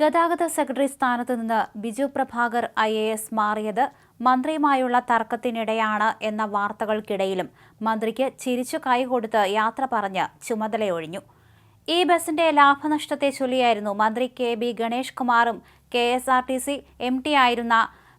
ഗതാഗത സെക്രട്ടറി സ്ഥാനത്ത് നിന്ന് Biju Prabhakar I A S മാറിയത് മന്ത്രിയുമായുള്ള തർക്കത്തിനിടെയാണ് എന്ന വാർത്തകൾക്കിടയിലും മന്ത്രിക്ക് ചിരിച്ചു കൈകൊടുത്ത് യാത്ര പറഞ്ഞ് ചുമതലയൊഴിഞ്ഞു. ഈ ബസിന്റെ ലാഭനഷ്ടത്തെ ചൊല്ലിയായിരുന്നു മന്ത്രി കെ ബി ഗണേഷ് കുമാറും K S R T C M T ആയിരുന്ന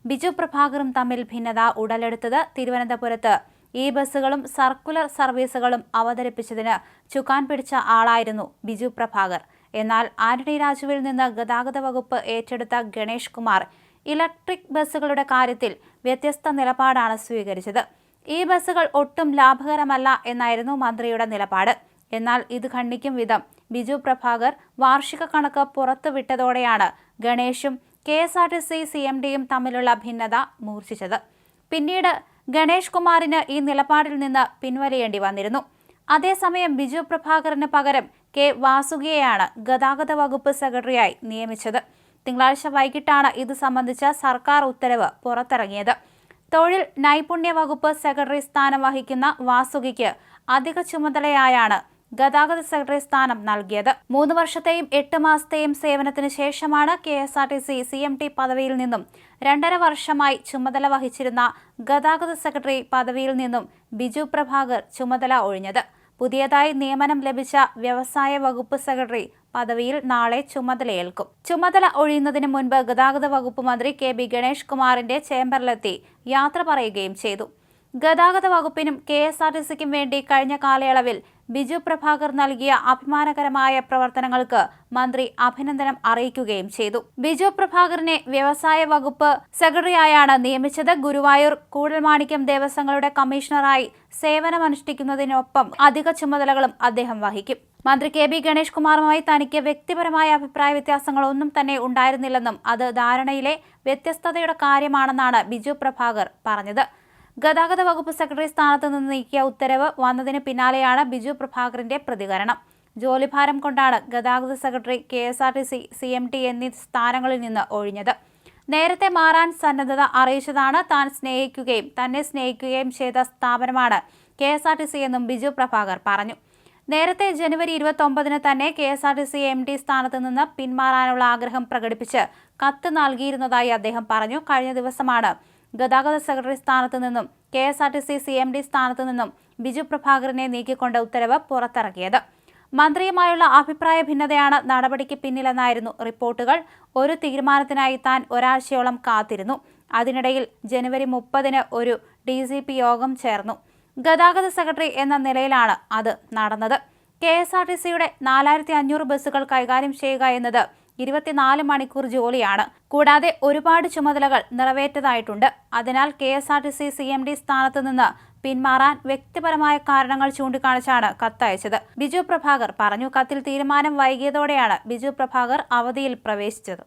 ബിജു പ്രഭാകറും തമ്മിൽ ഭിന്നത ഉടലെടുത്തത് തിരുവനന്തപുരത്ത്. ഈ ബസ്സുകളും സർക്കുലർ സർവീസുകളും അവതരിപ്പിച്ചതിന് ചുക്കാൻ പിടിച്ച ആളായിരുന്നു ബിജു പ്രഭാകർ. എന്നാൽ ആന്റണി രാജുവിൽ നിന്ന് ഗതാഗത വകുപ്പ് ഏറ്റെടുത്ത ഗണേഷ് കുമാർ ഇലക്ട്രിക് ബസ്സുകളുടെ കാര്യത്തിൽ വ്യത്യസ്ത നിലപാടാണ് സ്വീകരിച്ചത്. ഈ ബസ്സുകൾ ഒട്ടും ലാഭകരമല്ല എന്നായിരുന്നു മന്ത്രിയുടെ നിലപാട്. എന്നാൽ ഇത് ഖണ്ഡിക്കും വിധം ബിജു പ്രഭാകർ വാർഷിക കണക്ക് പുറത്തുവിട്ടതോടെയാണ് ഗണേഷും K S R T C C M ഡിയും തമ്മിലുള്ള ഭിന്നത മൂർച്ഛിച്ചത്. പിന്നീട് ഗണേഷ് കുമാറിന് ഈ നിലപാടിൽ നിന്ന് പിൻവലിയേണ്ടി വന്നിരുന്നു. അതേസമയം ബിജു പ്രഭാകറിന് പകരം കെ വാസുകിയെയാണ് ഗതാഗത വകുപ്പ് സെക്രട്ടറിയായി നിയമിച്ചത്. തിങ്കളാഴ്ച വൈകിട്ടാണ് ഇത് സംബന്ധിച്ച സർക്കാർ ഉത്തരവ് പുറത്തിറങ്ങിയത്. തൊഴിൽ നൈപുണ്യ വകുപ്പ് സെക്രട്ടറി സ്ഥാനം വഹിക്കുന്ന വാസുകിക്ക് അധിക ചുമതലയായാണ് ഗതാഗത സെക്രട്ടറി സ്ഥാനം നൽകിയത്. മൂന്ന് വർഷത്തെയും എട്ട് മാസത്തെയും സേവനത്തിന് ശേഷമാണ് K S R T C C M T പദവിയിൽ നിന്നും രണ്ടര വർഷമായി ചുമതല വഹിച്ചിരുന്ന ഗതാഗത സെക്രട്ടറി പദവിയിൽ നിന്നും ബിജു പ്രഭാകർ ചുമതല ഒഴിഞ്ഞത്. പുതിയതായി നിയമനം ലഭിച്ച വ്യവസായ വകുപ്പ് സെക്രട്ടറി പദവിയിൽ നാളെ ചുമതലയേൽക്കും. ചുമതല ഒഴിയുന്നതിന് മുൻപ് ഗതാഗത വകുപ്പ് മന്ത്രി കെ ബി ഗണേഷ് കുമാറിന്റെ ചേംബറിലെത്തി യാത്ര പറയുകയും ചെയ്തു. ഗതാഗത വകുപ്പിനും കെ എസ് ആർ ടി സിക്കും വേണ്ടി കഴിഞ്ഞ കാലയളവിൽ ബിജു പ്രഭാകർ നൽകിയ അഭിമാനകരമായ പ്രവർത്തനങ്ങൾക്ക് മന്ത്രി അഭിനന്ദനം അറിയിക്കുകയും ചെയ്തു. ബിജു പ്രഭാകറിനെ വ്യവസായ വകുപ്പ് സെക്രട്ടറിയായാണ് നിയമിച്ചത്. ഗുരുവായൂർ കൂടൽമാണിക്യം ദേവസ്വങ്ങളുടെ കമ്മീഷണറായി സേവനമനുഷ്ഠിക്കുന്നതിനൊപ്പം അധിക ചുമതലകളും അദ്ദേഹം വഹിക്കും. മന്ത്രി കെ ബി ഗണേഷ് കുമാറുമായി തനിക്ക് വ്യക്തിപരമായ അഭിപ്രായ വ്യത്യാസങ്ങളൊന്നും തന്നെ ഉണ്ടായിരുന്നില്ലെന്നും അത് ധാരണയിലെ വ്യത്യസ്തതയുടെ കാര്യമാണെന്നാണ് ബിജു പ്രഭാകർ പറഞ്ഞത്. ഗതാഗത വകുപ്പ് സെക്രട്ടറി സ്ഥാനത്ത് നിന്ന് നീക്കിയ ഉത്തരവ് വന്നതിന് പിന്നാലെയാണ് ബിജു പ്രഭാകറിന്റെ പ്രതികരണം. ജോലിഭാരം കൊണ്ടാണ് ഗതാഗത secretary K S R T C C M T എന്നീ സ്ഥാനങ്ങളിൽ നിന്ന് ഒഴിഞ്ഞത്. നേരത്തെ മാറാൻ സന്നദ്ധത അറിയിച്ചതാണ് താൻ സ്നേഹിക്കുകയും തന്നെ സ്നേഹിക്കുകയും ചെയ്ത സ്ഥാപനമാണ് K S R T C എന്നും ബിജു പ്രഭാകർ പറഞ്ഞു. നേരത്തെ ജനുവരി ഇരുപത്തൊമ്പതിന് തന്നെ K S R T C M D സ്ഥാനത്ത് നിന്ന് പിന്മാറാനുള്ള ആഗ്രഹം പ്രകടിപ്പിച്ച് കത്ത് നൽകിയിരുന്നതായി അദ്ദേഹം പറഞ്ഞു. കഴിഞ്ഞ ദിവസമാണ് ഗതാഗത സെക്രട്ടറി സ്ഥാനത്തു നിന്നും K S R T C C M D സ്ഥാനത്തു നിന്നും ബിജു പ്രഭാകറിനെ നീക്കിക്കൊണ്ട് ഉത്തരവ് പുറത്തിറക്കിയത്. മന്ത്രിയുമായുള്ള അഭിപ്രായ ഭിന്നതയാണ് നടപടിക്ക് പിന്നിലെന്നായിരുന്നു റിപ്പോർട്ടുകൾ. ഒരു തീരുമാനത്തിനായി താൻ ഒരാഴ്ചയോളം കാത്തിരുന്നു. അതിനിടയിൽ ജനുവരി മുപ്പതിന് ഒരു ഡി സി പി യോഗം ചേർന്നു. ഗതാഗത സെക്രട്ടറി എന്ന നിലയിലാണ് അത് നടന്നത്. കെ എസ് ആർ ടി സിയുടെ നാലായിരത്തി അഞ്ഞൂറ് ബസ്സുകൾ കൈകാര്യം ചെയ്യുക എന്നത് ഇരുപത്തിനാല് മണിക്കൂർ ജോലിയാണ്. കൂടാതെ ഒരുപാട് ചുമതലകൾ നിറവേറ്റതായിട്ടുണ്ട്. അതിനാൽ K S R T C C M D സ്ഥാനത്ത് നിന്ന് പിന്മാറാൻ വ്യക്തിപരമായ കാരണങ്ങൾ ചൂണ്ടിക്കാണിച്ചാണ് കത്തയച്ചത്. ബിജു പ്രഭാകർ പറഞ്ഞു കത്തിൽ തീരുമാനം വൈകിയതോടെയാണ് ബിജു പ്രഭാകർ അവധിയിൽ പ്രവേശിച്ചത്.